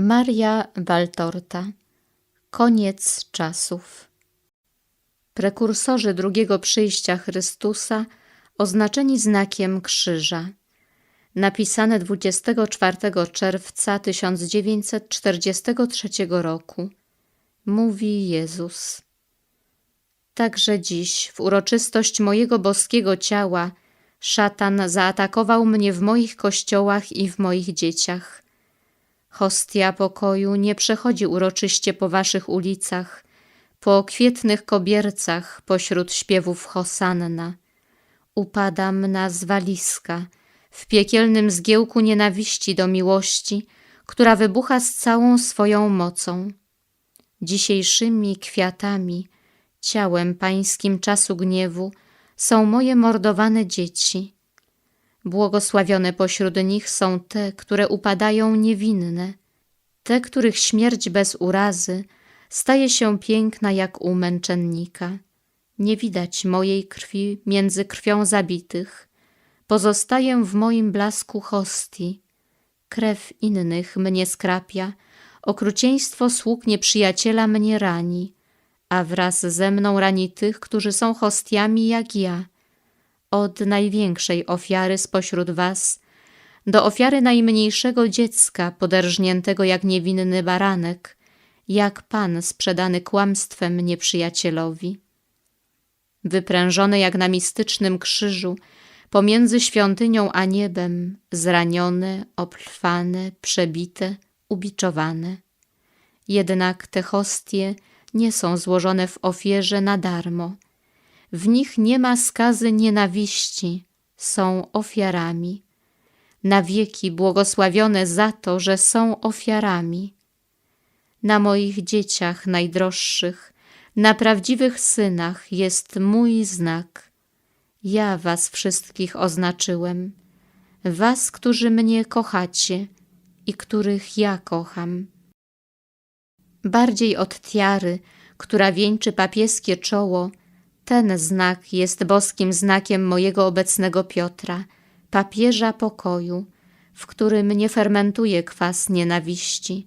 Maria Waltorta. Koniec czasów. Prekursorzy drugiego przyjścia Chrystusa oznaczeni znakiem krzyża. Napisane 24 czerwca 1943 roku. Mówi Jezus. Także dziś, w uroczystość mojego boskiego ciała, szatan zaatakował mnie w moich kościołach i w moich dzieciach. Hostia pokoju nie przechodzi uroczyście po waszych ulicach, po kwietnych kobiercach pośród śpiewów Hosanna. Upadam na zwaliska, w piekielnym zgiełku nienawiści do miłości, która wybucha z całą swoją mocą. Dzisiejszymi kwiatami, ciałem pańskim czasu gniewu, są moje mordowane dzieci. Błogosławione pośród nich są te, które upadają niewinne, te, których śmierć bez urazy staje się piękna jak u męczennika. Nie widać mojej krwi między krwią zabitych. Pozostaję w moim blasku hostii. Krew innych mnie skrapia, okrucieństwo sług nieprzyjaciela mnie rani, a wraz ze mną rani tych, którzy są hostiami jak ja. Od największej ofiary spośród was do ofiary najmniejszego dziecka, poderżniętego jak niewinny baranek, jak pan sprzedany kłamstwem nieprzyjacielowi. Wyprężone jak na mistycznym krzyżu, pomiędzy świątynią a niebem, zranione, oplwane, przebite, ubiczowane. Jednak te hostie nie są złożone w ofierze na darmo. W nich nie ma skazy nienawiści, są ofiarami. Na wieki błogosławione za to, że są ofiarami. Na moich dzieciach najdroższych, na prawdziwych synach jest mój znak. Ja was wszystkich oznaczyłem, was, którzy mnie kochacie i których ja kocham. Bardziej od tiary, która wieńczy papieskie czoło, ten znak jest boskim znakiem mojego obecnego Piotra, papieża pokoju, w którym nie fermentuje kwas nienawiści.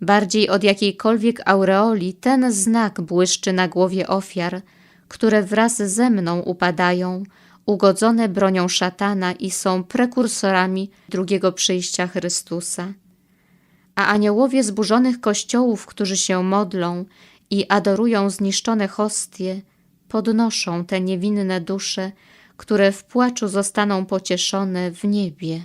Bardziej od jakiejkolwiek aureoli ten znak błyszczy na głowie ofiar, które wraz ze mną upadają, ugodzone bronią szatana i są prekursorami drugiego przyjścia Chrystusa. A aniołowie zburzonych kościołów, którzy się modlą i adorują zniszczone hostie, podnoszą te niewinne dusze, które w płaczu zostaną pocieszone w niebie.